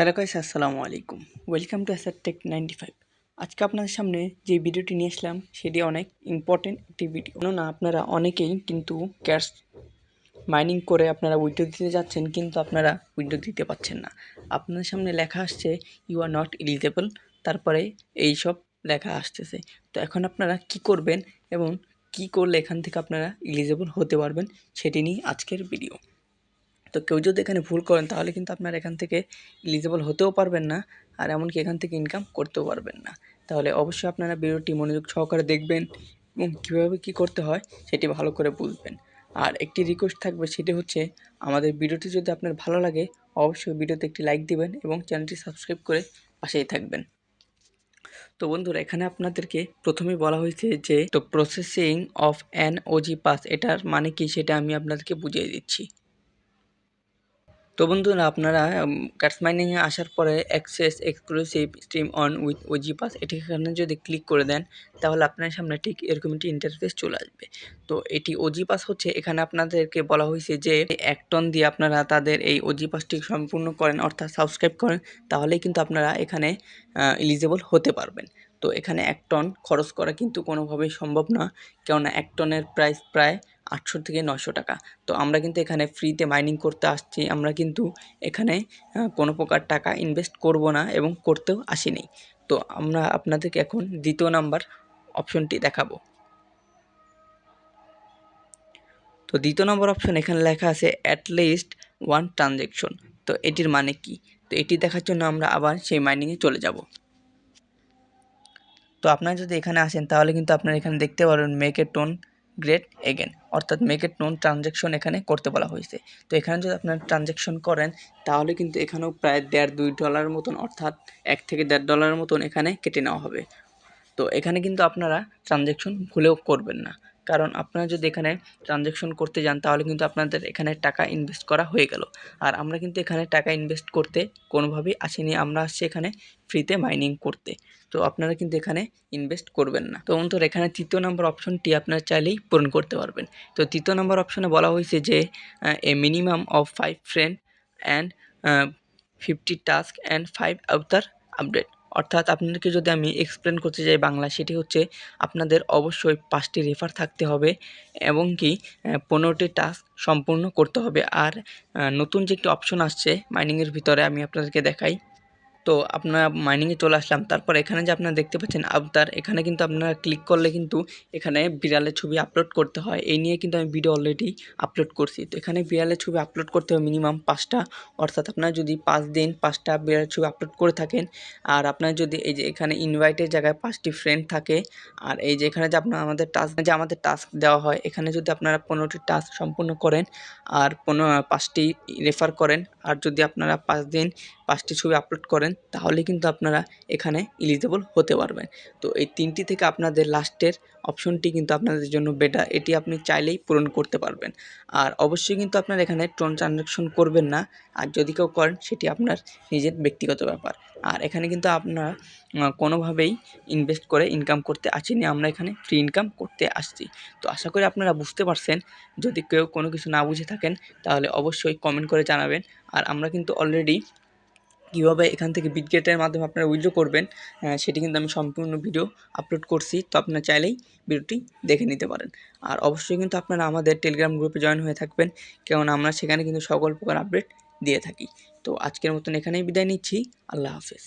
Hello guys, আসসালামু আলাইকুম। Welcome to Asar tech ninety five আজকে আপনাদের সামনে যে ভিডিওটি নিয়ে আসলাম, সেটি অনেক ইম্পর্টেন্ট একটি ভিডিও কেননা আপনারা অনেকেই কিন্তু ক্যাশ মাইনিং করে আপনারা উইডো দিতে যাচ্ছেন, কিন্তু আপনারা উইডো দিতে পারছেন না। আপনাদের সামনে লেখা আসছে ইউ আর নট এলিজেবল তারপরে এই সব লেখা আসতেছে। তো এখন আপনারা কি করবেন এবং কি করলে এখান থেকে আপনারা এলিজেবল হতে পারবেন, সেটি নিয়ে আজকের ভিডিও তো কেউ যদি এখানে ভুল করেন, তাহলে কিন্তু আপনার এখান থেকে এলিজিবল হতেও পারবেন না, আর এমনকি এখান থেকে ইনকাম করতেও পারবেন না। তাহলে অবশ্যই আপনারা ভিডিওটি মনোযোগ সহকারে দেখবেন এবং কীভাবে কী করতে হয়, সেটি ভালো করে বুঝবেন। আর একটি রিকোয়েস্ট থাকবে, সেটি হচ্ছে, আমাদের ভিডিওটি যদি আপনার ভালো লাগে, অবশ্যই ভিডিওতে একটি লাইক দিবেন এবং চ্যানেলটি সাবস্ক্রাইব করে পাশেই থাকবেন। তো বন্ধুরা, এখানে আপনাদেরকে প্রথমেই বলা হয়েছে যে তো processing of an OG pass এটার মানে কি, সেটা আমি আপনাদেরকে বুঝিয়ে দিচ্ছি। তো বন্ধুরা আপনারা ক্যাটস মাইনিংয়ে আসার পরে access exclusive stream on with OG pass এটি এখানে যদি ক্লিক করে দেন, তাহলে আপনার সামনে ঠিক এরকম একটি ইন্টারফেস চলে আসবে। তো এটি ওজি পাস হচ্ছে, এখানে আপনাদেরকে বলা হয়েছে যে এক টন দিয়ে আপনারা তাদের এই ওজি পাসটি সম্পূর্ণ করেন, অর্থাৎ সাবস্ক্রাইব করেন, তাহলেই কিন্তু আপনারা এখানে এলিজেবল হতে পারবেন। তো এখানে এক টন খরচ করা কিন্তু কোনোভাবেই সম্ভব না, কেননা এক টনের প্রাইস প্রায় আটশো থেকে নশো টাকা। তো আমরা কিন্তু এখানে ফ্রিতে মাইনিং করতে আসছি। আমরা কিন্তু এখানে কোনো প্রকার টাকা ইনভেস্ট করব না এবং করতেও আসিনি। তো আমরা আপনাদেরকে এখন দ্বিতীয় নাম্বার অপশনটি দেখাবো। তো দ্বিতীয় নম্বর অপশন এখানে লেখা আছে অ্যাট লিস্ট ওয়ান ট্রানজেকশন তো এটির মানে কি? তো এটি দেখার জন্য আমরা আবার সেই মাইনিংয়ে চলে যাব। তো আপনারা যদি এখানে আসেন, তাহলে কিন্তু আপনারা এখানে দেখতে পারবেন মেক টোন গ্রেট এগেন অর্থাৎ মেক নোন ট্রানজ্যাকশন এখানে করতে বলা হয়েছে। তো এখানে যদি আপনারা ট্রানজ্যাকশন করেন, তাহলে কিন্তু এখানেও প্রায় দেড় দুই ডলারের মতন, অর্থাৎ এক থেকে দেড় ডলারের মতন এখানে কেটে নেওয়া হবে। তো এখানে কিন্তু আপনারা ট্রানজ্যাকশন ভুলেও করবেন না। কারণ আপনারা যদি এখানে ট্রানজ্যাকশন করতে যান, তাহলে কিন্তু আপনাদের এখানে টাকা ইনভেস্ট করা হয়ে গেল। আর আমরা কিন্তু এখানে টাকা ইনভেস্ট করতে কোনোভাবেই আসিনি, আমরা আসছি এখানে ফ্রিতে মাইনিং করতে। তো আপনারা কিন্তু এখানে ইনভেস্ট করবেন না। তো বন্ধুরা এখানে তৃতীয় নম্বর অপশনটি আপনারা চাইলেই পূরণ করতে পারবেন। তো তৃতীয় নম্বর অপশনে বলা হয়েছে যে a minimum of five friend and fifty task and five outer update অর্থাৎ আপনাদেরকে যদি আমি এক্সপ্লেন করতে চাই বাংলা, সেটি হচ্ছে আপনাদের অবশ্যই পাঁচটি রেফার থাকতে হবে এবং কি পনেরোটি টাস্ক সম্পূর্ণ করতে হবে। আর নতুন যে একটি অপশন আসছে মাইনিংয়ের ভিতরে, আমি আপনাদেরকে দেখাই। তো আপনারা মাইনিংয়ে চলে আসলাম। তারপর এখানে যে আপনারা দেখতে পাচ্ছেন আবতার, এখানে কিন্তু আপনারা ক্লিক করলে কিন্তু এখানে বিড়ালের ছবি আপলোড করতে হয়। এই নিয়ে কিন্তু আমি ভিডিও অলরেডি আপলোড করছি। তো এখানে বিড়ালের ছবি আপলোড করতে হবে মিনিমাম পাঁচটা। অর্থাৎ আপনারা যদি পাঁচ দিন পাঁচটা বিড়ালের ছবি আপলোড করে থাকেন, আর আপনার যদি এই যে এখানে ইনভাইটের জায়গায় পাঁচটি ফ্রেন্ড থাকে, আর এই যে এখানে যে আপনার আমাদের টাস্ক যে আমাদের টাস্ক দেওয়া হয়, এখানে যদি আপনারা পনেরোটি টাস্ক সম্পূর্ণ করেন, আর পনেরো, পাঁচটি রেফার করেন, আর যদি আপনারা পাঁচ দিন পাঁচটি ছবি আপলোড করেন তাহলে কিন্তু আপনারা এখানে ইলিজেবল হতে পারবেন। তো এই তিনটি থেকে আপনাদের লাস্টের অপশনটি কিন্তু আপনাদের জন্য বেটার এটি আপনি চাইলেই পূরণ করতে পারবেন। আর অবশ্যই কিন্তু আপনার এখানে ট্রন ট্রানজাকশন করবেন না, আর যদি কেউ করেন, সেটি আপনার নিজের ব্যক্তিগত ব্যাপার। আর এখানে কিন্তু আপনারা কোনোভাবেই ইনভেস্ট করে ইনকাম করতে আসিনি আমরা এখানে ফ্রি ইনকাম করতে আসছি। তো আশা করি আপনারা বুঝতে পারছেন, যদি কেউ কোনো কিছু না বুঝে থাকেন, তাহলে অবশ্যই কমেন্ট করে জানাবেন। আর আমরা কিন্তু অলরেডি কীভাবে এখান থেকে বিটগেটের মাধ্যমে আপনারা উইথড্র করবেন সেটি কিন্তু আমি সম্পূর্ণ ভিডিও আপলোড করছি, তো আপনারা চাইলেই ভিডিওটি দেখে নিতে পারেন। আর অবশ্যই কিন্তু আপনারা আমাদের টেলিগ্রাম গ্রুপে জয়েন হয়ে থাকবেন, কেননা আমরা সেখানে কিন্তু সকল প্রকার আপডেট দিয়ে থাকি। তো আজকের মতন এখানেই বিদায় নিচ্ছি, আল্লাহ হাফেজ।